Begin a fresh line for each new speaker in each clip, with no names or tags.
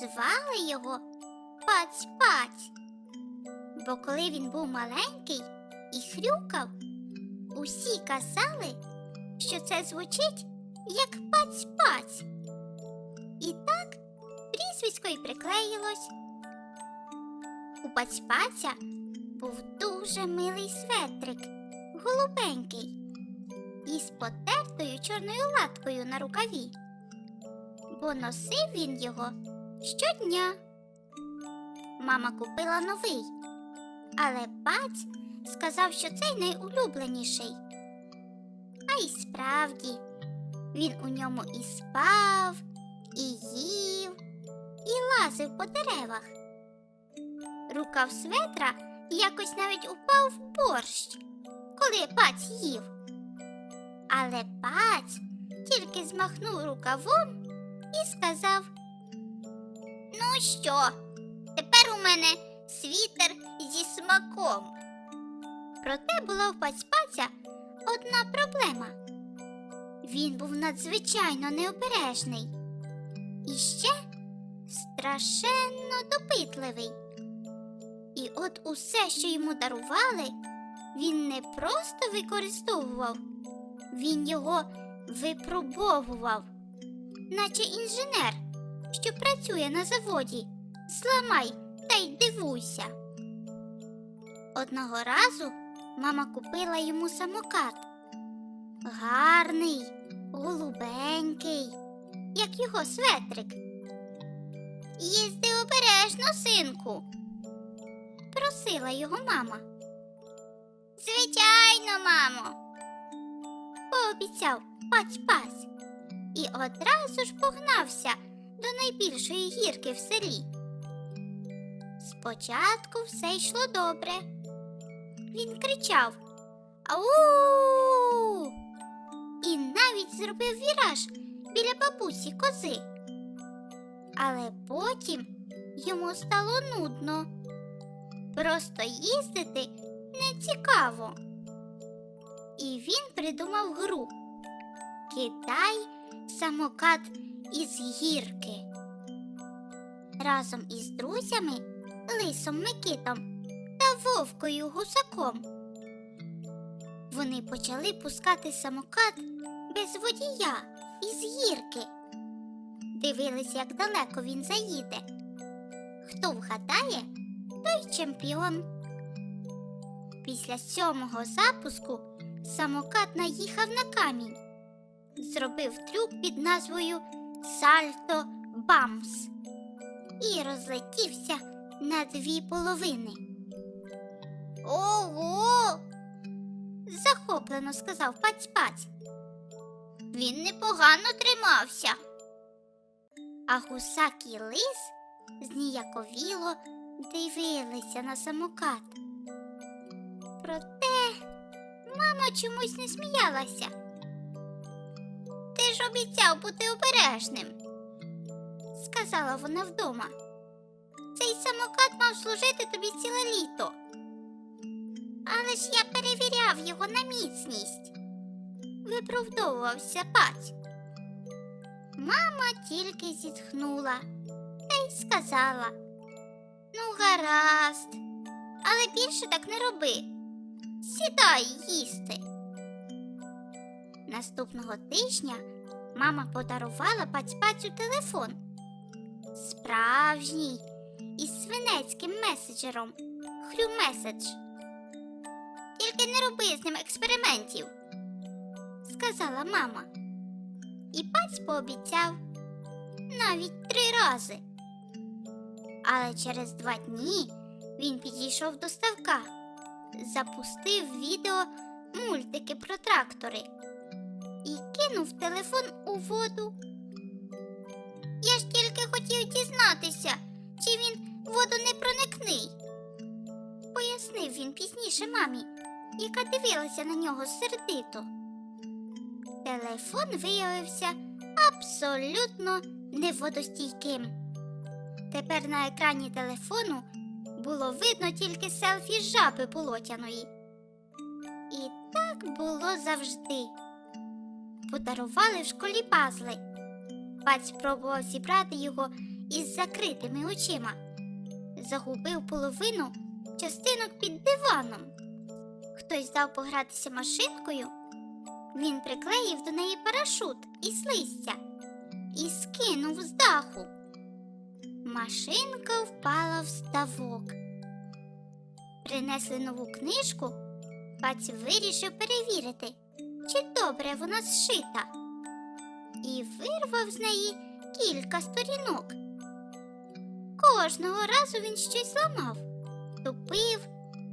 Звали його Паць-паць. Бо коли він був маленький і хрюкав, усі казали, що це звучить як паць-паць. І так прізвисько й приклеїлось. У паць-паця був дуже милий светрик, голубенький, із потертою чорною латкою на рукаві, бо носив він його щодня. Мама купила новий, але паць сказав, що цей найулюбленіший. А й справді, він у ньому і спав, і їв, і лазив по деревах. Рукав светра якось навіть упав в борщ, коли паць їв. Але паць тільки змахнув рукавом і сказав: Ну що, тепер у мене світер зі смаком. Проте була в паць-паця одна проблема. Він був надзвичайно необережний і ще страшенно допитливий. І от усе, що йому дарували, він не просто використовував, він його випробовував, наче інженер, що працює на заводі. Зламай та й дивуйся. Одного разу мама купила йому самокат. Гарний, голубенький, як його светрик. Їзди обережно, синку просила його мама. Звичайно, мамо, пообіцяв паць-паць і одразу ж погнався до найбільшої гірки в селі. Спочатку все йшло добре. Він кричав Ау! І навіть зробив віраж біля бабусі кози. Але потім йому стало нудно. Просто їздити не цікаво. І він придумав гру Кидай самокат із гірки. Разом із друзями Лисом Микитом та Вовкою Гусаком. Вони почали пускати самокат без водія із гірки. Дивились, як далеко він заїде. Хто вгадає, той чемпіон. Після сьомого запуску самокат наїхав на камінь, зробив трюк під назвою Сальто Бамс і розлетівся на дві половини. Ого! захоплено сказав паць-паць. Він непогано тримався. А гусак і лис зніяковіло дивилися на самокат. Проте мама чомусь не сміялася. Ти ж обіцяв бути обережним, сказала вона вдома. Цей самокат мав служити тобі ціле літо. Але ж я перевіряв його на міцність, виправдовувався паць. Мама тільки зітхнула та й сказала. Ну, гаразд, але більше так не роби. Сідай їсти. Наступного тижня мама подарувала паць-пацю телефон. Справжній із свинецьким меседжером Хрю меседж. Тільки не роби з ним експериментів, сказала мама. І паць пообіцяв навіть три рази. Але через два дні він підійшов до ставка, запустив відео мультики про трактори і кинув телефон у воду. Я ж тільки хотів дізнатися, чи він водонепроникний. Пояснив він пізніше мамі, яка дивилася на нього сердито. Телефон виявився абсолютно неводостійким. Тепер на екрані телефону було видно тільки селфі жаби полотяної. І так було завжди. Подарували в школі пазли. Бать спробував зібрати його із закритими очима. Загубив половину частинок під диваном. Хтось дав погратися машинкою. Він приклеїв до неї парашут із листя і скинув з даху. Машинка впала в ставок. Принесли нову книжку. Баць вирішив перевірити, чи добре вона зшита, і вирвав з неї кілька сторінок. Кожного разу він щось ламав, тупив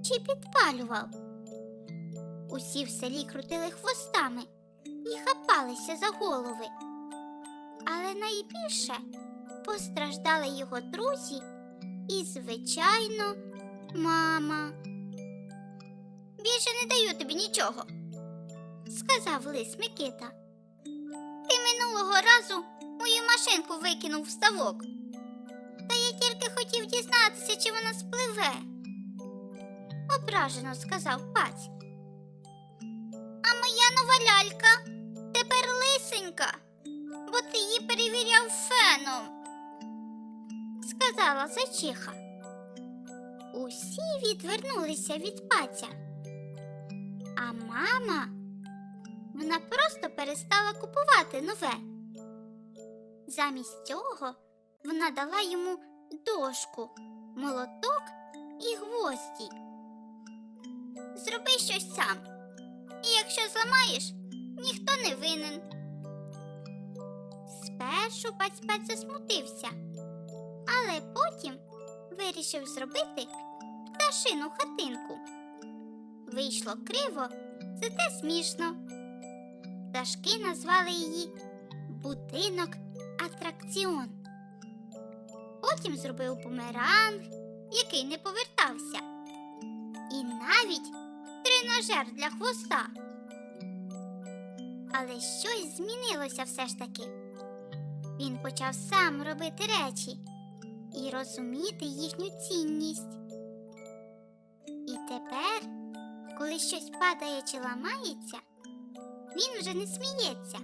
чи підпалював. Усі в селі крутили хвостами і хапалися за голови. Але найбільше постраждали його друзі і, звичайно, мама. Більше не даю тобі нічого, сказав лис Микита. Ти минулого разу мою машинку викинув в ставок. Та я тільки хотів дізнатися, чи вона спливе. Ображено сказав паць. А моя нова лялька тепер лисенька, бо ти її перевіряв феном, сказала зайчиха. Усі відвернулися від паця. А мама вона просто перестала купувати нове. Замість цього вона дала йому дошку, молоток і гвозді. Зроби щось сам. І якщо зламаєш, ніхто не винен. Спершу паць-паць засмутився, але потім вирішив зробити пташину хатинку. Вийшло криво, зате смішно. Пташки назвали її будинок атракціон. Потім зробив бумеранг, який не повертався, і навіть тренажер для хвоста. Але щось змінилося все ж таки. Він почав сам робити речі і розуміти їхню цінність. І тепер, коли щось падає чи ламається, він вже не сміється,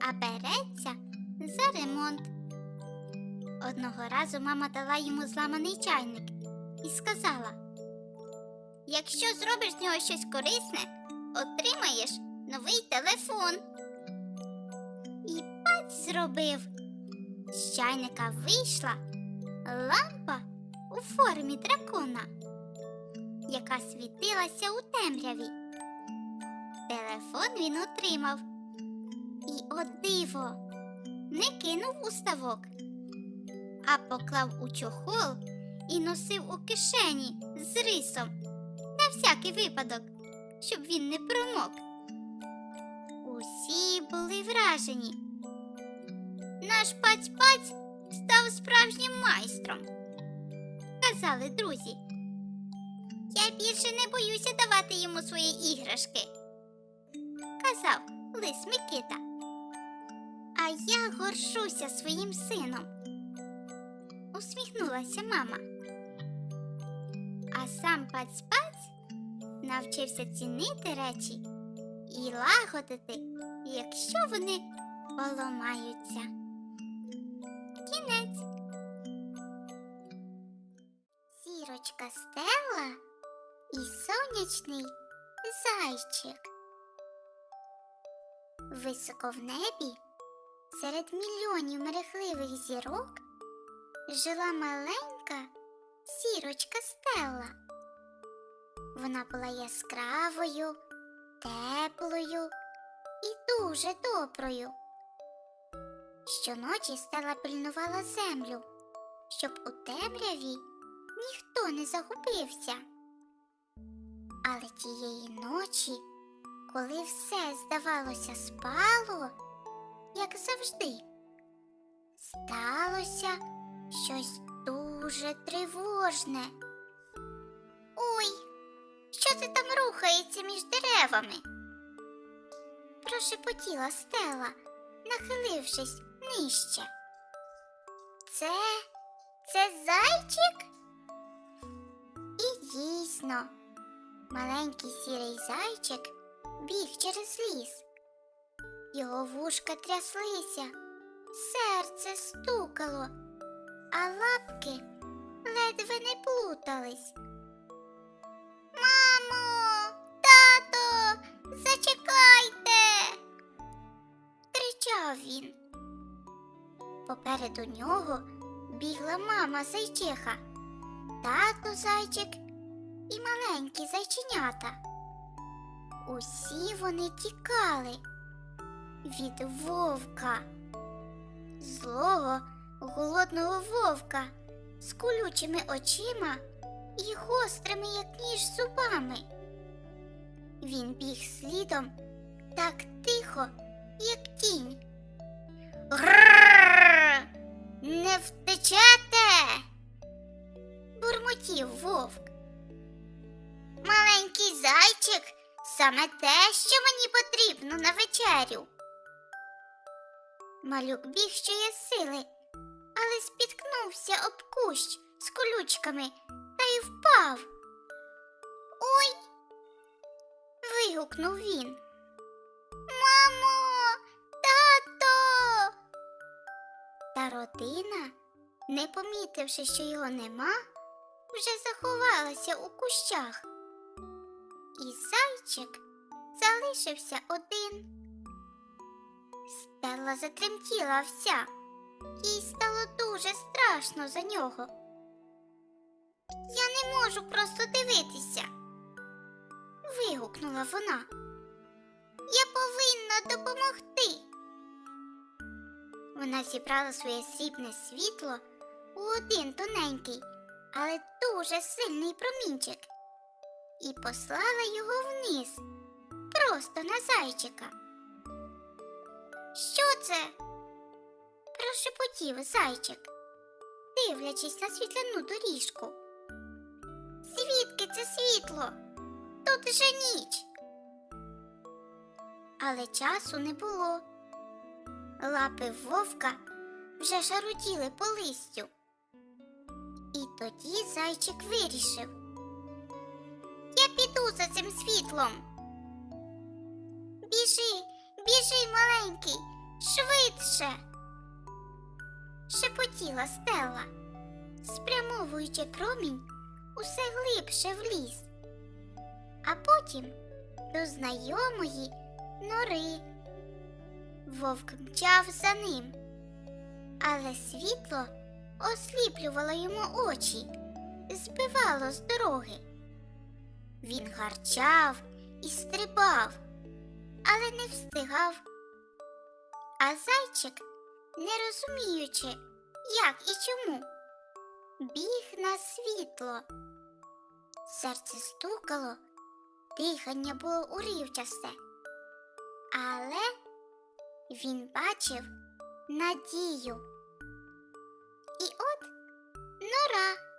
а береться за ремонт. Одного разу мама дала йому зламаний чайник і сказала: Якщо зробиш з нього щось корисне, отримаєш новий телефон. І паць зробив. З чайника вийшла лампа у формі дракона, яка світилася у темряві. Телефон він отримав. І о диво, не кинув у ставок, а поклав у чохол і носив у кишені з рисом на всякий випадок, щоб він не промок. Усі були вражені. Наш паць-паць став справжнім майстром, казали друзі. Я більше не боюся давати йому свої іграшки, казав лис Микита. А я горшуся своїм сином. Усміхнулася мама. А сам паць-паць навчився цінити речі і лагодити, якщо вони поламаються. Кінець. Сірочка Стелла і сонячний зайчик. Високо в небі, серед мільйонів мерехливих зірок, жила маленька сірочка Стелла. Вона була яскравою, теплою і дуже доброю. Щоночі Стелла пильнувала землю, щоб у темряві ніхто не загубився. Але тієї ночі коли все, здавалося, спало, як завжди, сталося щось дуже тривожне. Ой, що це там рухається між деревами? Прошепотіла Стела, нахилившись нижче. Це це зайчик? І дійсно, маленький сірий зайчик біг через ліс. Його вушка тряслися, серце стукало, а лапки ледве не плутались. Мамо, тато, зачекайте. кричав він. Попереду нього бігла мама зайчиха, тато зайчик і маленькі зайченята. Усі вони тікали від вовка, злого голодного вовка з колючими очима і гострими, як ніж зубами. Він біг слідом так тихо, як тінь. Грррр! Не втечете. бурмотів вовк. Маленький зайчик саме те, що мені потрібно на вечерю. Малюк біг, що є сили, але спіткнувся об кущ з колючками та й впав. Ой. вигукнув він. Мамо, тато. Та родина, не помітивши, що його нема, вже заховалася у кущах. І зайчик залишився один. Стелла затремтіла вся, їй стало дуже страшно за нього. Я не можу просто дивитися. вигукнула вона. Я повинна допомогти. Вона зібрала своє срібне світло у один тоненький, але дуже сильний промінчик і послала його вниз, просто на зайчика. Що це? прошепотів зайчик, дивлячись на світляну доріжку. Звідки це світло? Тут же ніч. Але часу не було. Лапи вовка вже шаруділи по листю. І тоді зайчик вирішив. Я піду за цим світлом. Біжи, біжи, маленький, швидше. Шепотіла Стелла, спрямовуючи промінь усе глибше в ліс, а потім до знайомої нори. Вовк мчав за ним, але світло осліплювало йому очі, збивало з дороги. Він гарчав і стрибав, але не встигав. А зайчик, не розуміючи, як і чому, біг на світло. Серце стукало, дихання було уривчасте, але він бачив надію. І от нора.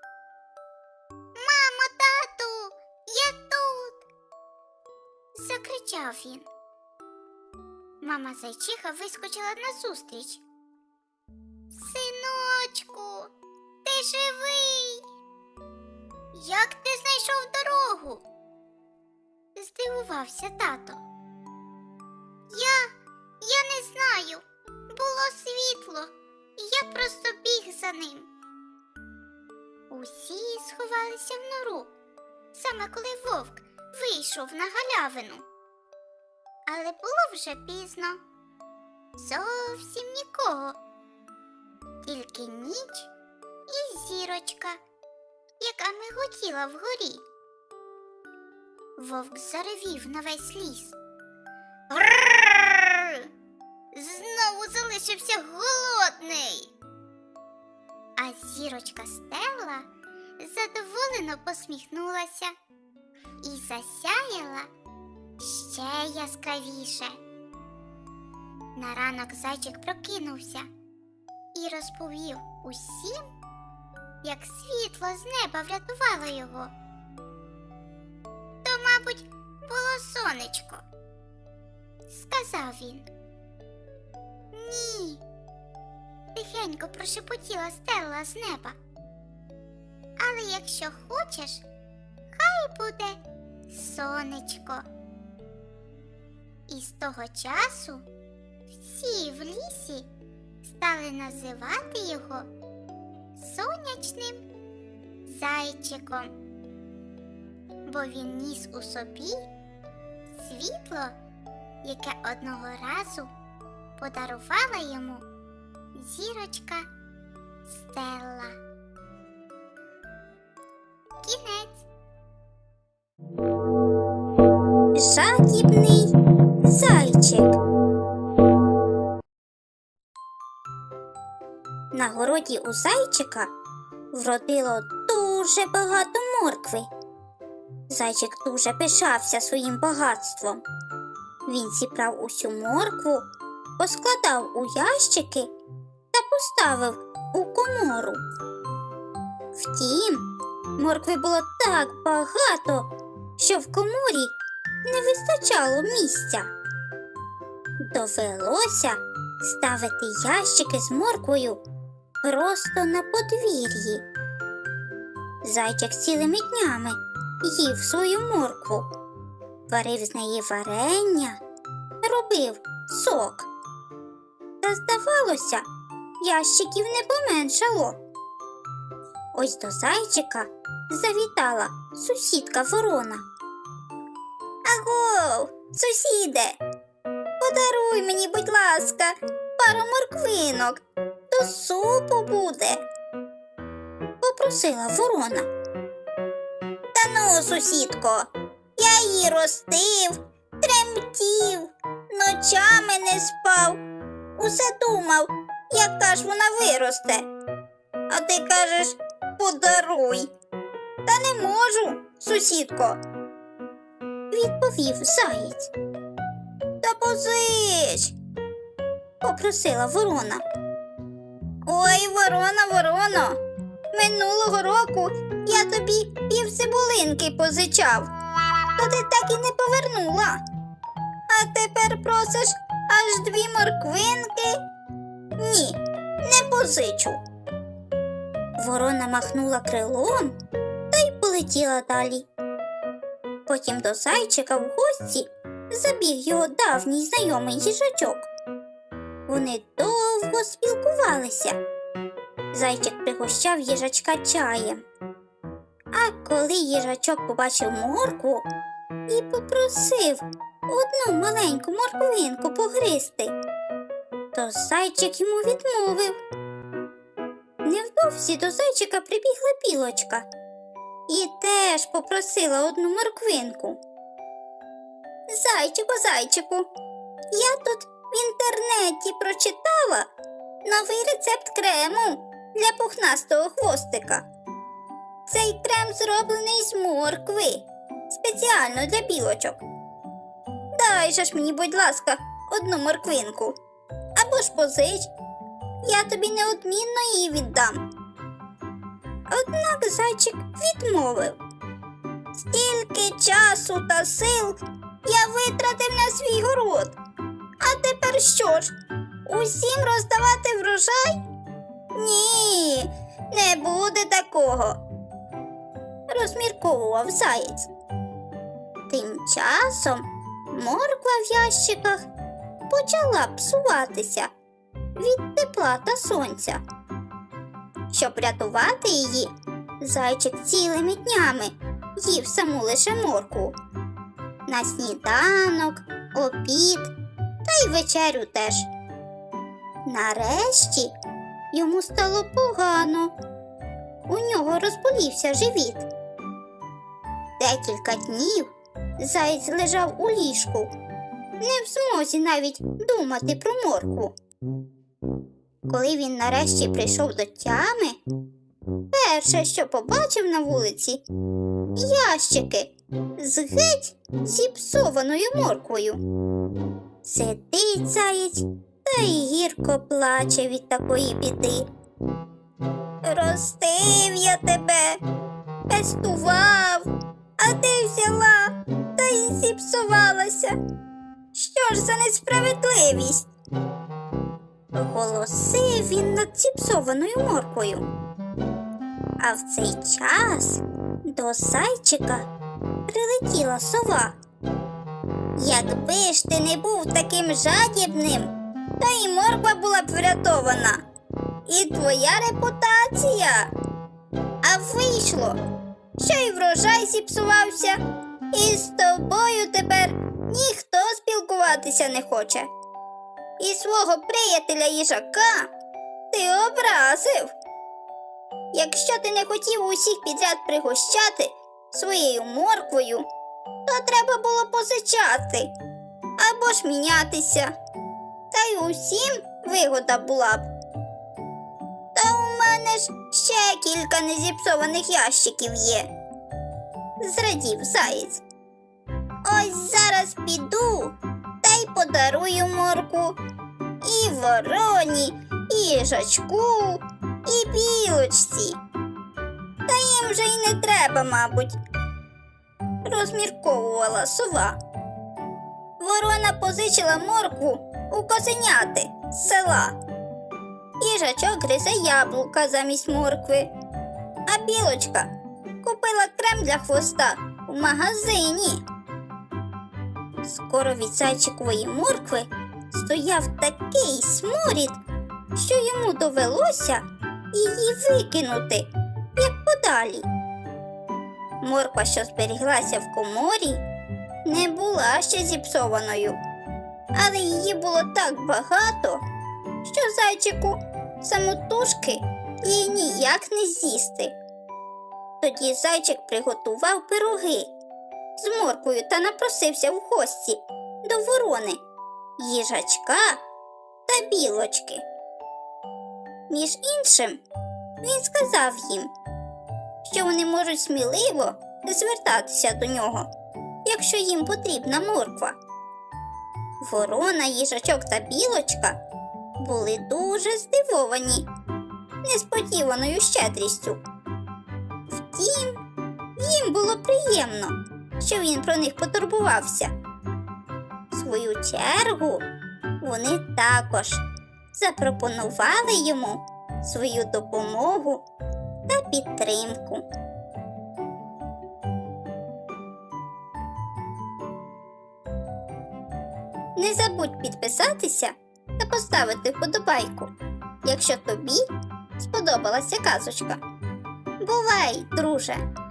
Я тут. закричав він. Мама зайчиха вискочила назустріч. Синочку, ти живий. Як ти знайшов дорогу? здивувався тато. Я, я не знаю. Було світло, і я просто біг за ним. Усі сховалися в нору, саме коли вовк вийшов на галявину. Але було вже пізно. Зовсім нікого. Тільки ніч і зірочка, яка миготіла вгорі. Вовк заревів на весь ліс. Знову залишився голодний. А зірочка Стелла задоволено посміхнулася і засяяла Ще яскравіше. На ранок зайчик прокинувся і розповів усім, як світло з неба врятувало його. То, мабуть, було сонечко, сказав він. Ні. Тихенько прошепотіла стелла з неба. Але якщо хочеш, хай буде сонечко. І з того часу всі в лісі стали називати його сонячним зайчиком, бо він ніс у собі світло, яке одного разу подарувала йому зірочка Стелла. Кінець. Жадібний зайчик. На городі у зайчика вродило дуже багато моркви. Зайчик дуже пишався своїм багатством. Він зібрав усю моркву, поскладав у ящики та поставив у комору. Втім, моркви було так багато, що в коморі не вистачало місця. Довелося ставити ящики з морквою просто на подвір'ї. Зайчик цілими днями їв свою моркву, варив з неї варення, робив сок. Та здавалося, ящиків не поменшало. Ось до зайчика завітала сусідка ворона. Аго, сусіде, подаруй мені, будь ласка, пару морквинок, то супу буде. Попросила ворона. Та ну, сусідко, я її ростив, тремтів, ночами не спав, усе думав, яка ж вона виросте. А ти кажеш, подаруй. Та не можу, сусідко відповів заєць. Та позич, попросила ворона. Ой, ворона, ворона, минулого року я тобі пів цибулинки позичав, то ти так і не повернула. А тепер просиш аж дві морквинки? Ні, не позичу. Ворона махнула крилом та й полетіла далі. Потім до зайчика в гості забіг його давній знайомий їжачок. Вони довго спілкувалися. Зайчик пригощав їжачка чаєм. А коли їжачок побачив моркву і попросив одну маленьку морквинку погризти, то зайчик йому відмовив. Невдовзі до зайчика прибігла білочка і теж попросила одну морквинку. Зайчику, зайчику, я тут в інтернеті прочитала новий рецепт крему для пухнастого хвостика. Цей крем зроблений з моркви, спеціально для білочок. Дай же ж мені, будь ласка, одну морквинку. Або ж позич, я тобі неодмінно її віддам. Однак зайчик відмовив. Стільки часу та сил я витратив на свій город. А тепер що ж? Усім роздавати врожай? Ні, не буде такого. Розмірковував заєць. Тим часом морква в ящиках почала псуватися від тепла та сонця. Щоб рятувати її, зайчик цілими днями їв саму лише моркву. На сніданок, обід та й вечерю теж. Нарешті йому стало погано. У нього розболівся живіт. Декілька днів заєць лежав у ліжку, не в змозі навіть думати про моркву. Коли він нарешті прийшов до тями, перше, що побачив на вулиці, ящики, з геть зіпсованою морквою. Сидить заєць та й гірко плаче від такої біди. Ростив я тебе, пестував, а ти взяла та й зіпсувалася. Що ж за несправедливість? Голосив він над зіпсованою морквою. А в цей час до зайчика прилетіла сова. Якби ж ти не був таким жадібним, то і морква була б врятована. І твоя репутація. А вийшло, що й врожай зіпсувався, і з тобою тепер ніхто спілкуватися не хоче. І свого приятеля їжака ти образив. Якщо ти не хотів усіх підряд пригощати своєю морквою, то треба було позичати або ж мінятися. Та й усім вигода була б. Та у мене ж ще кілька незіпсованих ящиків є. Зрадів заєць. Ось зараз піду подарую морку і вороні, і їжачку, і білочці. Та їм же й не треба, мабуть, розмірковувала сова. Ворона позичила моркву у козеняти з села. Їжачок гризе яблука замість моркви, а білочка купила крем для хвоста у магазині. Скоро від зайчикової моркви стояв такий сморід, що йому довелося її викинути, як подалі. Морква, що зберіглася в коморі, не була ще зіпсованою, але її було так багато, що зайчику самотужки її ніяк не з'їсти. Тоді зайчик приготував пироги з морквою та напросився в гості до ворони, їжачка та білочки. Між іншим, він сказав їм, що вони можуть сміливо звертатися до нього, якщо їм потрібна морква. Ворона, їжачок та білочка були дуже здивовані несподіваною щедрістю. Втім, їм було приємно, що він про них потурбувався. В свою чергу вони також запропонували йому свою допомогу та підтримку. Не забудь підписатися та поставити вподобайку, якщо тобі сподобалася казочка. Бувай, друже!